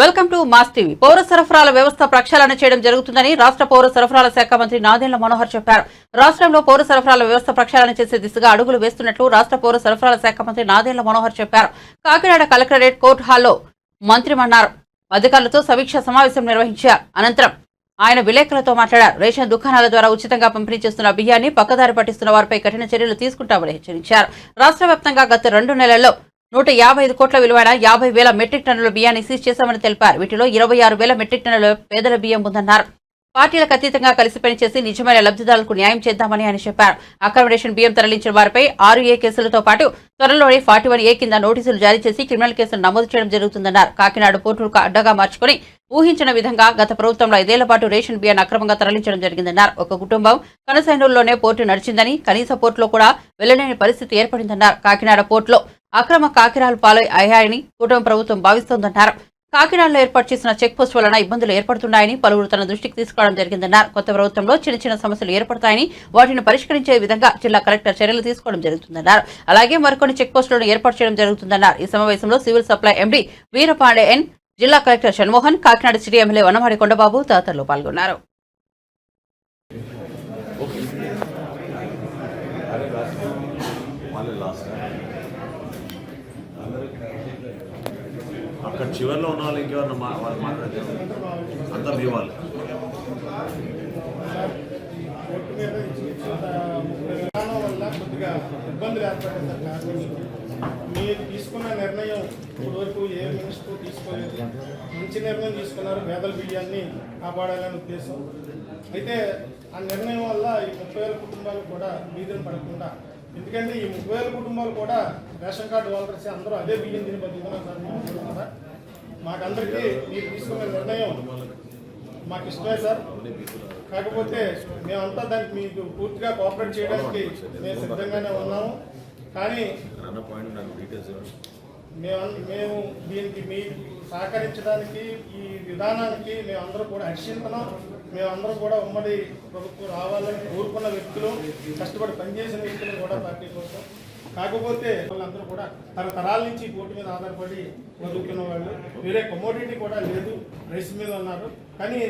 Welcome to mass TV. పౌర సరఫరాల వ్యవస్థ ప్రక్షాళన చేయడం జరుగుతుందని రాష్ట్ర పౌర సరఫరాల శాఖ మంత్రి నాదెండ్ల మనోహర్ చెప్పారు. రాష్ట్రంలో పౌర సరఫరాల వ్యవస్థ ప్రక్షాళన చేసే దిశగా అడుగులు వేస్తున్నట్లు రాష్ట్ర పౌర సరఫరాల శాఖ మంత్రి నాదెండ్ల మనోహర్ చెప్పారు. కాకినాడ కలెక్టరేట్ కోర్టు హాల్లో మంత్రిమన్నారు. అధికారులతో సమీక్ష సమావేశం నిర్వహించారు. అనంతరం ఆయన విలేకరులతో మాట్లాడారు. రేషన్ దుకాణాల ద్వారా ఉచితంగా పంపిణీ చేస్తున్న బియ్యాన్ని పక్కదారి పట్టిస్తున్న వారిపై కఠిన చర్యలు తీసుకుంటామని హెచ్చరించారు. రాష్ట్ర వ్యాప్తంగా గత రెండు నెలల్లో నూట యాభై ఐదు కోట్ల విలువైన యాభై వేల మెట్రిక్ టన్నుల బియ్యాన్ని సీజ్ చేశామని తెలిపారు. వీటిలో ఇరవై ఆరు వేల మెట్రిక్ టన్నుల పేదల బియ్యం ఉందన్నారు. పార్టీలకు అతీతంగా కలిసి పనిచేసి నిజమైన లబ్ధిదారులకు న్యాయం చేద్దామని ఆయన చెప్పారు. అకామిడేషన్ బియ్యం తరలించిన వారిపై ఆరు ఏ కేసులతో పాటు త్వరలోనే ఫార్టీ వన్ ఏ కింద నోటీసులు జారీ చేసి క్రిమినల్ కేసులు నమోదు చేయడం జరుగుతుందన్నారు. కాకినాడ పోర్టును అడ్డగా మార్చుకుని ఊహించిన విధంగా గత ప్రభుత్వంలో ఐదేళ్ళ పాటు రేషన్ బియ్యాన్ని అక్రమంగా తరలించడం జరిగిందన్నారు. ఒక కుటుంబం కనసైనూరులోనే పోర్టు నడిచిందని కనీస పోర్టులో కూడా వెళ్ళలేని పరిస్థితి ఏర్పడిందన్నారు. కాకినాడ పోర్టులో అక్రమ కాకినాలు పాలై అయ్యాయని కుటుంబ ప్రభుత్వం భావిస్తోందన్నారు. కాకినాడలో ఏర్పాటు చేసిన చెక్ పోస్ట్ వలన ఇబ్బందులు ఏర్పడుతున్నాయని పలువురు తన దృష్టికి తీసుకురావడం జరిగిందన్నారు. కొత్త ప్రభుత్వంలో చిన్న చిన్న సమస్యలు ఏర్పడతాయని వాటిని పరిష్కరించే విధంగా జిల్లా కలెక్టర్ చర్యలు తీసుకోవడం జరుగుతుందన్నారు. అలాగే మరికొన్ని చెక్ పోస్టులను ఏర్పాటు చేయడం జరుగుతుందన్నారు. ఈ సమావేశంలో సివిల్ సప్లై ఎండీ వీరపాండే ఎన్ జిల్లా collector Shanmohan Kakinada city MLA Vanamadi Kondababu తదితరులు పాల్గొన్నారు. లాస్ట్ అక్కడ చివరిలో ఉన్న వాళ్ళు ఇంకెవరన్నా మా వాళ్ళు మాట్లాడితే అంతా మీ వాళ్ళు. ఒట్టు మీద వల్ల కొద్దిగా ఇబ్బందులు మీరు తీసుకున్న నిర్ణయం ఇప్పటివరకు ఏ మినిస్టర్ తీసుకోలేదు? మంచి నిర్ణయం తీసుకున్నారు పేదల బియ్యాన్ని కాపాడాలనే ఉద్దేశం. అయితే ఆ నిర్ణయం వల్ల ఈ ముప్పై వేల కుటుంబాలు కూడా బీదలు పడకుండా ఎందుకంటే ఈ ముప్పై వేల కుటుంబాలు కూడా రేషన్ కార్డు వాళ్ళకి అందరూ అదే బియ్యం తిని బతుకుతున్నారు సార్ మేము సార్. మాకందరికీ మీరు తీసుకున్న నిర్ణయం మాకు ఇష్టమే సార్. కాకపోతే మేమంతా దానికి మీకు పూర్తిగా కోఆపరేట్ చేయడానికి మేము సిద్ధంగానే ఉన్నాము. కానీ డీటెయిల్స్ మేము మేము దీనికి మీ సహకరించడానికి ఈ విధానానికి మేమందరూ కూడా హర్షిస్తున్నాం మేమందరూ కూడా ఉమ్మడి ప్రభుత్వం రావాలని కోరుకున్న వ్యక్తులు కష్టపడి పనిచేసిన వ్యక్తులు కూడా పార్టీ కోసం కాకపోతే వాళ్ళందరూ కూడా తరతరాల నుంచి బోటు మీద ఆధారపడి బతుకుతున్న వాళ్ళు. వేరే కమోడిటీ కూడా లేదు. రైస్ మీద ఉన్నారు. కానీ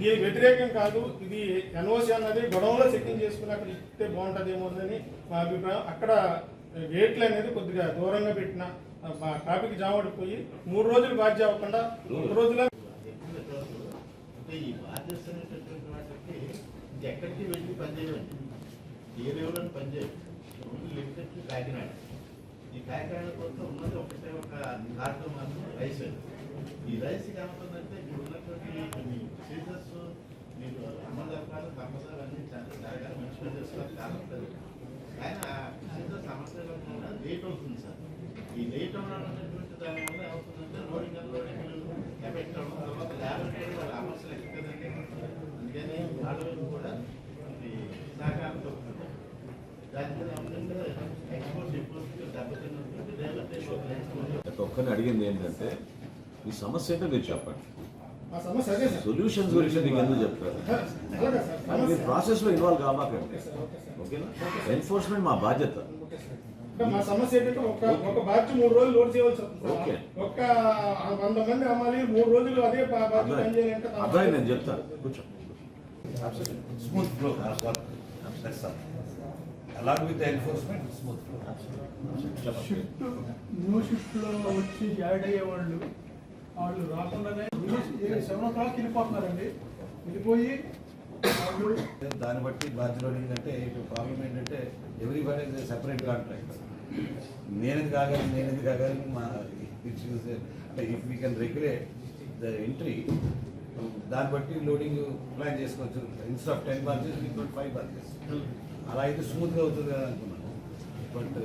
దీనికి వ్యతిరేకం కాదు. ఇది ఎన్ఓసి అన్నది గొడవలో చెక్కింగ్ చేసుకుని అక్కడ ఇస్తే బాగుంటుందేమో అని మా అభిప్రాయం. అక్కడ గేట్లు అనేది కొద్దిగా దూరంగా పెట్టిన మా ట్రాఫిక్ జామ్ పడిపోయి మూడు రోజులు బాధ్య అవ్వకుండా ఒక రోజులో ఎక్కడికి వెళ్ళి పనిచేయమండి? ఏ లెవెల్ పనిచేయదు. లిమిటెడ్ కాకినాడ ఈ కాకినాడ కోసం ఉన్నది ఒకటే ఒక కార్యక్రమం మాత్రం రైస్ ఈ రైస్ ఏమవుతుందంటే ఇప్పుడు ఉన్నటువంటి కొన్ని సీజన్స్ మీరు అమలు జరపాలి తప్పదాలు అన్ని చాలా జరగాలి మంచిగా చేసుకోవాలి కాదు ఆయన ఆ సీజన్స్ అమలు జరగకుండా లేట్ అవుతుంది సార్ ఈ లేట్ అవ్వడం దాని వల్ల ఏమవుతుందంటే లోడింగ్ అన్లోడింగ్ ఎఫెక్ట్ అవ్వడం తర్వాత ల్యాబొరేటరీ వాళ్ళ సమస్యలు ఎక్కువ కదండి అందుకని వాళ్ళు కూడా ఇది సహకారంతో ఉంటుంది దాని మీద ఏమంటే ఎక్స్పోర్ట్ ఇంపోర్ట్ దెబ్బతిన్నటువంటి డెవలప్ ప్రతి ఒక్కరిని అడిగింది ఏంటంటే మీ సమస్య ఏంటో మీరు చెప్పండి. మా సమస్య అదే సార్. సొల్యూషన్స్ గురించి మీకు ఎందుకు చెప్తారు? మీరు ప్రాసెస్లో ఇన్వాల్వ్ కామాకండి. ఓకేనా? ఎన్ఫోర్స్మెంట్ మా బాధ్యత. మా సమస్య ఏంటంటే ఒక ఒక మూడు రోజులు లోడ్ చేయవలసి వస్తుంది వంద మంది అమ్మాలి మూడు రోజులు అదే బా- బాధ్యత పని చేయాలంటే అబ్బాయి నేను చెప్తాను. కూర్చో. The enforcement, smooth. Flow. Shift new షిఫ్ట్లో వచ్చి యాడ్ అయ్యే వాళ్ళు వాళ్ళు రాకుండానే సెవెన్ ఓ క్లాక్ వెళ్ళిపోతున్నారండి. వెళ్ళిపోయి వాళ్ళు దాన్ని బట్టి బాధ్యత ఏంటంటే ఇప్పుడు ప్రాబ్లం ఏంటంటే everybody is separate contract నేనేది కాగాలి నేనేది కాగాలి మా ఇష్యూస్ అంటే if we can regulate the entry దాన్ని బట్టి లోడింగ్ ప్లాన్ చేసుకోవచ్చు. ఇన్స్టెడ్ ఆఫ్ టెన్ బార్జెస్ ఇంకో ఫైవ్ బార్జెస్ అలా అయితే స్మూత్గా అవుతుంది కదా అనుకున్నాను but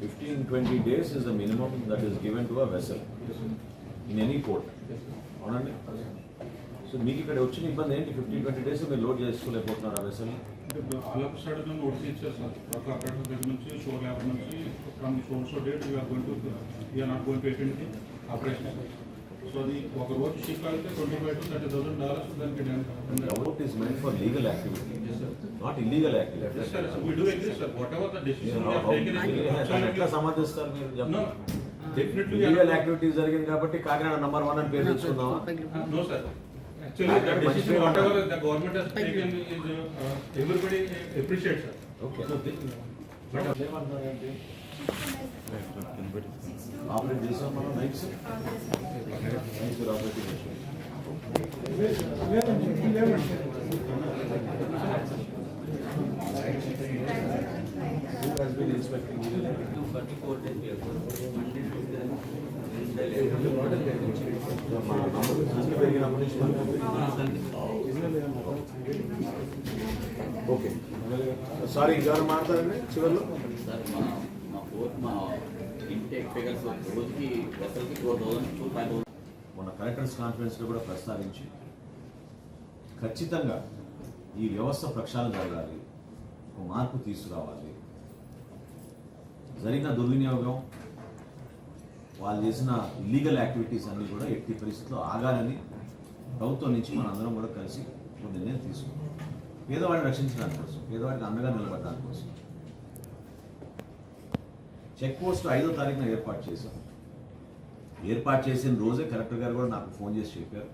fifteen twenty days is the minimum that is given to a vessel in any port అవునండి సో మీకు ఇక్కడ వచ్చిన ఇబ్బంది ఏంటి ఫిఫ్టీన్ ట్వంటీ డేస్ మీరు లోడ్ చేసుకోలేకపోతున్నారు ఆ వెసల్ అలప్ సైడ్ నోటీస్ ఇచ్చారు సార్ ఒక అక్కడ దగ్గర నుంచి షో ల్యాబ్ నుంచి from so so date we're going to we're not going to attend the operation so అది ఒక రోజు షిప్ అయితే twenty five to thirty thousand dollars దానికి port is meant for legal activity not illegal activity sir we do agree sir whatever the decision ఎట్లా సమర్థిస్తారు మీరు? చెప్పండి. Definitely, illegal yeah. Activities జరిగింది కాబట్టి కాకినాడ నంబర్ వన్ అని పేరు తెచ్చుకుందామా? No, sir. Actually, the decision, whatever the government has taken is, uh, everybody appreciates, sir. Okay So, thi- but operate చేసాం మనం నైట్స్ నైట్స్ ఆపరేటింగ్ చేసాం లేదండి లేవండి Who has been inspecting illegal మన నంబర్ అన్ని పెరిగినప్పటి నుంచి ఓకే సారీ ఇంకెవరు మాట్లాడండి చివరిలో సార్ మా మా ఫిగర్స్ రోజుకి four thousand to five thousand. మన కలెక్టర్స్ కాన్ఫరెన్స్లో కూడా ప్రస్తావించి ఖచ్చితంగా ఈ వ్యవస్థ ప్రక్షాళన జరగాలి ఒక మార్పు తీసుకురావాలి. జరిగిన దుర్వినియోగం వాళ్ళు చేసిన ఇల్లీగల్ యాక్టివిటీస్ అన్నీ కూడా ఎట్టి పరిస్థితుల్లో ఆగాలని ప్రభుత్వం నుంచి మన అందరం కూడా కలిసి ఒక నిర్ణయం తీసుకున్నాం. పేదవాడిని రక్షించడానికి కోసం పేదవాడికి అండగా నిలబడడానికి కోసం చెక్ పోస్ట్ ఐదో తారీఖున ఏర్పాటు చేశాం. ఏర్పాటు చేసిన రోజే కలెక్టర్ గారు కూడా నాకు ఫోన్ చేసి చెప్పారు.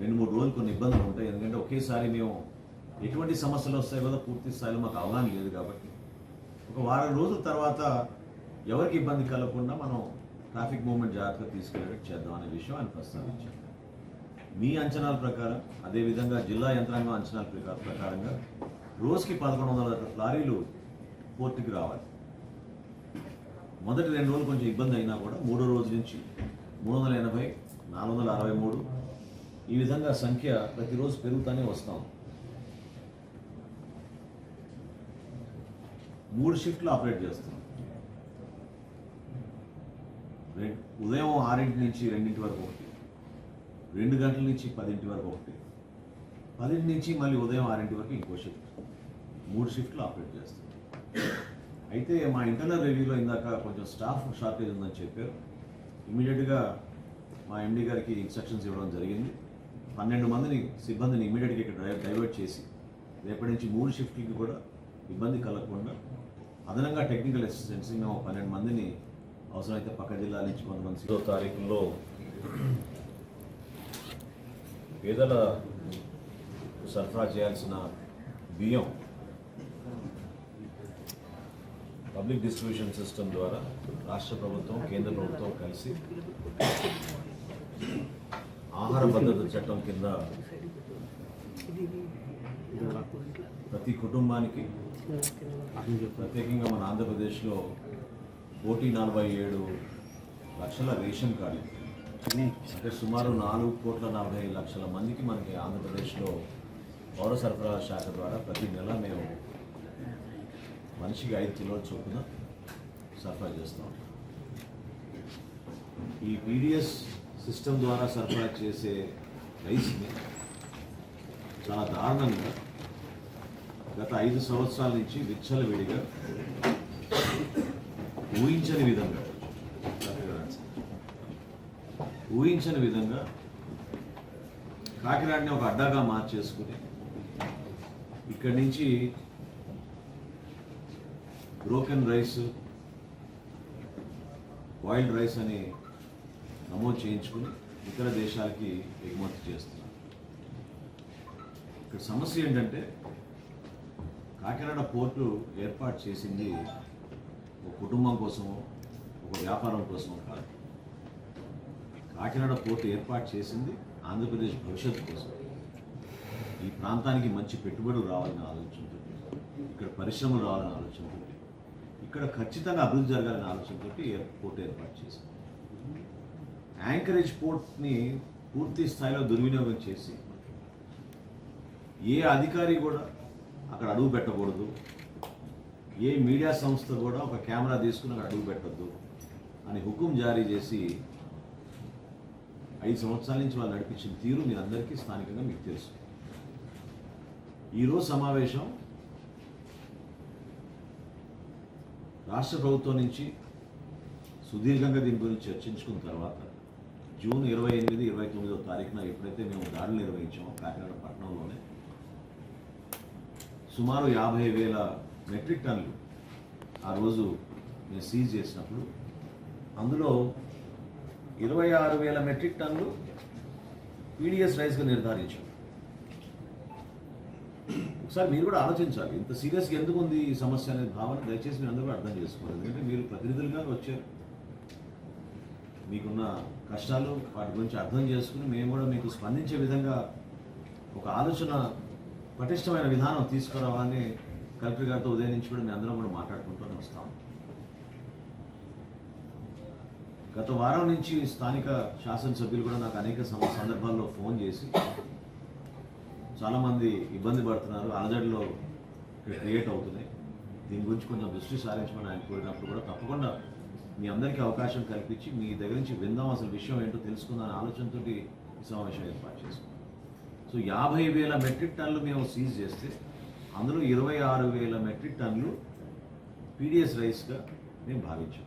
రెండు మూడు రోజులు కొన్ని ఇబ్బందులు ఉంటాయి. ఎందుకంటే ఒకేసారి మేము ఎటువంటి సమస్యలు వస్తాయో కదా పూర్తి స్థాయిలో మాకు అవగాహన లేదు కాబట్టి. ఒక వారం రోజుల తర్వాత ఎవరికి ఇబ్బంది కలగకుండా మనం ట్రాఫిక్ మూవ్మెంట్ జాగ్రత్తగా తీసుకెళ్ళేటట్టు చేద్దాం అనే విషయం ఆయన ప్రస్తావించారు. మీ అంచనాల ప్రకారం అదేవిధంగా జిల్లా యంత్రాంగం అంచనాల ప్రకారంగా రోజుకి పదకొండు వందల లారీలు పోర్టుకి రావాలి. మొదటి రెండు రోజులు కొంచెం ఇబ్బంది అయినా కూడా మూడో రోజు నుంచి మూడు వందల ఎనభై నాలుగు వందల అరవై మూడు ఈ విధంగా సంఖ్య ప్రతిరోజు పెరుగుతూనే వస్తాం. మూడు షిఫ్ట్లు ఆపరేట్ చేస్తాం ఉదయం ఆరింటి నుంచి రెండింటి వరకు ఒకటి రెండు గంటల నుంచి పదింటి వరకు ఒకటి పదింటి నుంచి మళ్ళీ ఉదయం ఆరింటి వరకు ఇంకో షిఫ్ట్. మూడు షిఫ్ట్లు ఆపరేట్ చేస్తాం అయితే మా ఇంటర్నల్ రివ్యూలో ఇందాక కొంచెం స్టాఫ్ షార్టేజ్ ఉందని చెప్పారు. ఇమీడియట్గా మా ఎండి గారికి ఇన్స్ట్రక్షన్స్ ఇవ్వడం జరిగింది. పన్నెండు మందిని సిబ్బందిని ఇమీడియట్గా ఇక్కడ డై- డైవర్ట్ చేసి రేపటి నుంచి మూడు షిఫ్ట్లకి కూడా ఇబ్బంది కలగకుండా అదనంగా టెక్నికల్ అసిస్టెంట్స్ మేము పన్నెండు మందిని అవసరమైతే పక్క జిల్లాల నుంచి కొంతమంది ఐదో తారీఖులో పేదల సరఫరా చేయాల్సిన బియ్యం పబ్లిక్ డిస్ట్రిబ్యూషన్ సిస్టమ్ ద్వారా రాష్ట్ర ప్రభుత్వం కేంద్ర ప్రభుత్వం కలిసి ఆహార భద్రత చట్టం కింద ప్రతి కుటుంబానికి ప్రత్యేకంగా మన ఆంధ్రప్రదేశ్లో కోటి నలభై ఏడు లక్షల రేషన్ కార్డు. అంటే సుమారు నాలుగు కోట్ల నలభై లక్షల మందికి మనకి ఆంధ్రప్రదేశ్లో పౌర సరఫరా శాఖ ద్వారా ప్రతి నెల మేము మనిషికి ఐదు కిలోల చొప్పున సరఫరా చేస్తాం. ఈ పీడిఎస్ సిస్టమ్ ద్వారా సరఫరా చేసే రైస్ని చాలా దారుణంగా గత ఐదు సంవత్సరాల నుంచి విచ్చలవిడిగా ఊహించని విధంగా ఊహించని విధంగా కాకినాడని ఒక అడ్డాగా మార్చేసుకుని ఇక్కడి నుంచి బ్రోకెన్ రైస్ బాయిల్డ్ రైస్ అని నమోదు చేయించుకుని ఇతర దేశాలకి ఎగుమతి చేస్తున్నారు. ఇక్కడ సమస్య ఏంటంటే కాకినాడ పోర్టు ఏర్పాటు చేసింది ఒక కుటుంబం కోసమో ఒక వ్యాపారం కోసమో కాదు. కాకినాడ పోర్టు ఏర్పాటు చేసింది ఆంధ్రప్రదేశ్ భవిష్యత్తు కోసం. ఈ ప్రాంతానికి మంచి పెట్టుబడులు రావాలని ఆలోచనతో ఇక్కడ పరిశ్రమలు రావాలని ఆలోచనతో. ఇక్కడ ఖచ్చితంగా అభివృద్ధి జరగాలనే ఆలోచనతో ఎయిర్పోర్ట్ ఏర్పాటు చేసింది యాంకరేజ్ పోర్ట్ని పూర్తి స్థాయిలో దుర్వినియోగం చేసి ఏ అధికారి కూడా అక్కడ అడుగు పెట్టకూడదు ఏ మీడియా సంస్థ కూడా ఒక కెమెరా తీసుకుని అక్కడ అడుగు పెట్టద్దు అని హుకుం జారీ చేసి ఐదు సంవత్సరాల నుంచి వాళ్ళు నడిపించిన తీరు మీ అందరికీ స్థానికంగా మీకు తెలుసు. ఈరోజు సమావేశం రాష్ట్ర ప్రభుత్వం నుంచి సుదీర్ఘంగా దీని గురించి చర్చించుకున్న తర్వాత జూన్ ఇరవై ఎనిమిది ఇరవై తొమ్మిదో తారీఖున ఎప్పుడైతే మేము దాడులు నిర్వహించామో కాకినాడ పట్టణంలోనే సుమారు యాభై వేల మెట్రిక్ టన్నులు ఆ రోజు మేము సీజ్ చేసినప్పుడు అందులో ఇరవై ఆరు వేల మెట్రిక్ టన్నులు పీడిఎస్ రైస్గా నిర్ధారించాం. ఒకసారి మీరు కూడా ఆలోచించాలి. ఇంత సీరియస్గా ఎందుకు ఉంది ఈ సమస్య అనే భావన? దయచేసి మీరు అందరూ అర్థం చేసుకోవాలి. ఎందుకంటే మీరు ప్రతినిధులుగా వచ్చారు. మీకున్న కష్టాలు వాటి గురించి అర్థం చేసుకుని మేము కూడా మీకు స్పందించే విధంగా ఒక ఆలోచన పటిష్టమైన విధానం తీసుకురావాలని కలెక్టర్ గారితో ఉదయం నుంచి కూడా మేము అందరం కూడా మాట్లాడుకుంటూనే వస్తాం. గత వారం నుంచి స్థానిక శాసనసభ్యులు కూడా నాకు అనేక సందర్భాల్లో ఫోన్ చేసి చాలామంది ఇబ్బంది పడుతున్నారు అలజడిలో ఇక్కడ క్రియేట్ అవుతున్నాయి. దీని గురించి కొంచెం దృష్టి సారించమని ఆయన కోరినప్పుడు కూడా తప్పకుండా మీ అందరికీ అవకాశం కల్పించి మీ దగ్గర నుంచి విందాం అసలు విషయం ఏంటో తెలుసుకుందాం అనే ఆలోచనతో ఈ సమావేశం ఏర్పాటు చేసుకున్నాం. సో యాభై వేల మెట్రిక్ టన్నులు మేము సీజ్ చేస్తే అందులో ఇరవై ఆరు వేల మెట్రిక్ టన్నులు పీడిఎస్ రైస్గా మేము భావించాం.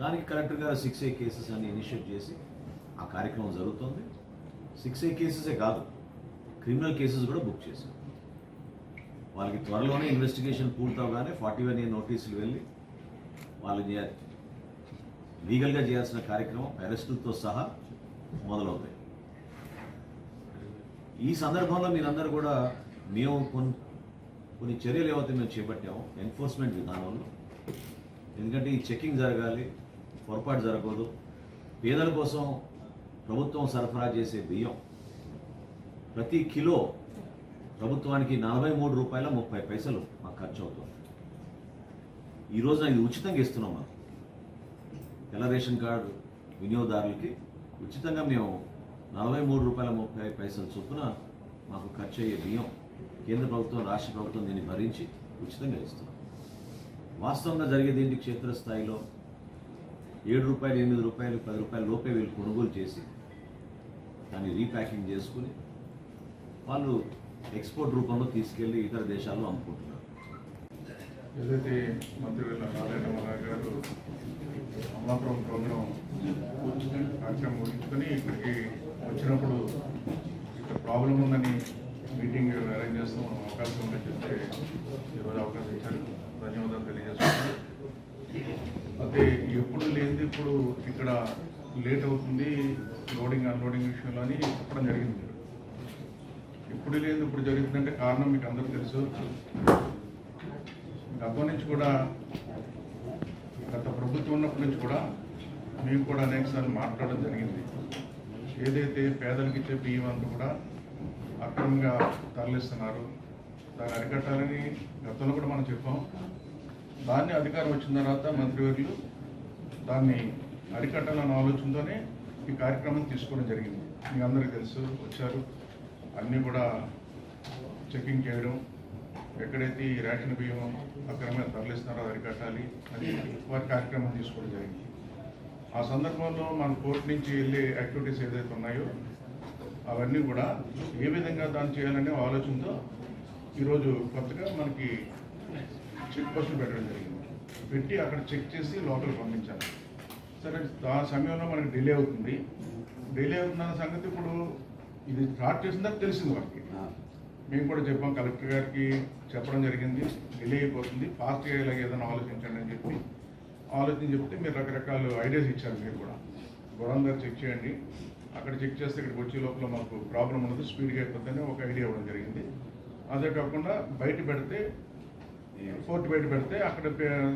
దానికి కలెక్టర్ గారు సిక్స్ ఏ కేసెస్ అని ఇనిషియేట్ చేసి ఆ కార్యక్రమం జరుగుతుంది. సిక్స్ ఏ కేసెసే కాదు క్రిమినల్ కేసెస్ కూడా బుక్ చేశాం. వాళ్ళకి త్వరలోనే ఇన్వెస్టిగేషన్ పూర్తవగానే ఫార్టీ వన్ ఏ నోటీసులు వెళ్ళి వాళ్ళు చేయాలి లీగల్గా చేయాల్సిన కార్యక్రమం అరెస్టులతో సహా మొదలవుతాయి. ఈ సందర్భంలో మీరందరూ కూడా మేము కొన్ని కొన్ని చర్యలు ఏవైతే మేము చేపట్టామో ఎన్ఫోర్స్మెంట్ విధానంలో ఎందుకంటే ఈ చెకింగ్ జరగాలి పొరపాటు జరగకూడదు. పేదల కోసం ప్రభుత్వం సరఫరా చేసే బియ్యం ప్రతి కిలో ప్రభుత్వానికి నలభై మూడు రూపాయల ముప్పై పైసలు మాకు ఖర్చు అవుతుంది. ఈరోజు ఇది ఉచితంగా ఇస్తున్నాం మనం. తెల్ల రేషన్ కార్డు వినియోగదారులకి ఉచితంగా మేము నలభై మూడు రూపాయల ముప్పై పైసలు చొప్పున మాకు ఖర్చు అయ్యే బియ్యం కేంద్ర ప్రభుత్వం రాష్ట్ర ప్రభుత్వం దీన్ని భరించి ఉచితంగా ఇస్తున్నాం. వాస్తవంగా జరిగేది ఏంటి క్షేత్రస్థాయిలో ఏడు రూపాయలు ఎనిమిది రూపాయలు పది రూపాయల లోపే వీళ్ళు కొనుగోలు చేసి దాన్ని రీప్యాకింగ్ చేసుకుని వాళ్ళు ఎక్స్పోర్ట్ రూపంలో తీసుకెళ్ళి ఇతర దేశాల్లో అమ్ముకుంటున్నారు. ఏదైతే మంత్రి నారాయణ గారు అమలాపురం ప్రోగ్రాం కార్యక్రమం ముగించుకొని ఇక్కడికి వచ్చినప్పుడు ఇక్కడ ప్రాబ్లం ఉందని మీటింగ్ అరేంజ్ చేస్తాం అవకాశం ఉందని చెప్తే ఈరోజు అవకాశం ఇచ్చారు. ధన్యవాదాలు తెలియజేస్తున్నాను. అయితే ఎప్పుడు లేనిది ఇప్పుడు ఇక్కడ లేట్ అవుతుంది లోడింగ్ అన్లోడింగ్ విషయంలో అని చెప్పడం జరిగింది. ఇప్పుడు లేదు ఇప్పుడు జరుగుతుందంటే కారణం మీకు అందరూ తెలుసు. గతం నుంచి కూడా గత ప్రభుత్వం ఉన్నప్పటి నుంచి కూడా మేము కూడా అనేక సార్లు మాట్లాడడం జరిగింది. ఏదైతే పేదలకు ఇచ్చే బియ్యం అంతా కూడా అక్రమంగా తరలిస్తున్నారు దాన్ని అరికట్టాలని గతంలో కూడా మనం చెప్పాం. దాన్ని అధికారం వచ్చిన తర్వాత మంత్రివర్యులు దాన్ని అరికట్టాలన్న ఆలోచనతోనే ఈ కార్యక్రమం తీసుకోవడం జరిగింది. మీ అందరికీ తెలుసు వచ్చారు. అన్నీ కూడా చెకింగ్ చేయడం ఎక్కడైతే ఈ రేషన్ బియ్యం అక్రమంగా తరలిస్తున్నారో అది అరికట్టాలి అని వారి కార్యక్రమం తీసుకోవడం జరిగింది. ఆ సందర్భంలో మన కోర్టు నుంచి వెళ్ళే యాక్టివిటీస్ ఏదైతే ఉన్నాయో అవన్నీ కూడా ఏ విధంగా దాన్ని చేయాలనే ఆలోచనతో ఈరోజు కొత్తగా మనకి చెక్ పోస్టులు పెట్టడం జరిగింది. పెట్టి అక్కడ చెక్ చేసి లోపలికి పంపించాలి. సరే ఆ సమయంలో మనకి డిలే అవుతుంది. డిలే అవుతున్న సంగతి ఇప్పుడు ఇది స్టార్ట్ తర్వాత తెలిసింది మనకి మేము కూడా చెప్పాం కలెక్టర్ గారికి చెప్పడం జరిగింది డిలే అయిపోతుంది ఫాస్ట్ అయ్యేలాగా ఏదైనా ఆలోచించండి అని చెప్పి. ఆలోచన చెప్తే మీరు రకరకాల ఐడియాస్ ఇచ్చారు మీరు కూడా. గొడవ దగ్గర చెక్ చేయండి. అక్కడ చెక్ చేస్తే ఇక్కడికి వచ్చే లోపల మాకు ప్రాబ్లం ఉండదు స్పీడ్గా అయిపోతుందని ఒక ఐడియా ఇవ్వడం జరిగింది. అదే కాకుండా బయట పెడితే ఫోర్ట్ బయట పెడితే అక్కడ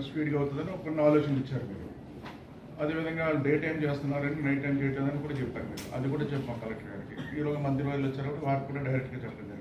స్పీడ్గా అవుతుందని ఒక కొన్ని ఆలోచనలు ఇచ్చారు మీరు. అదేవిధంగా డే టైం చేస్తున్నారని నైట్ టైం చేయట్లేదని కూడా చెప్పారు మీరు. అది కూడా చెప్పాం కలెక్టర్ గారికి. ఈరోజు మంత్రి వాళ్ళు వచ్చారు వారికి కూడా డైరెక్ట్గా చెప్పండి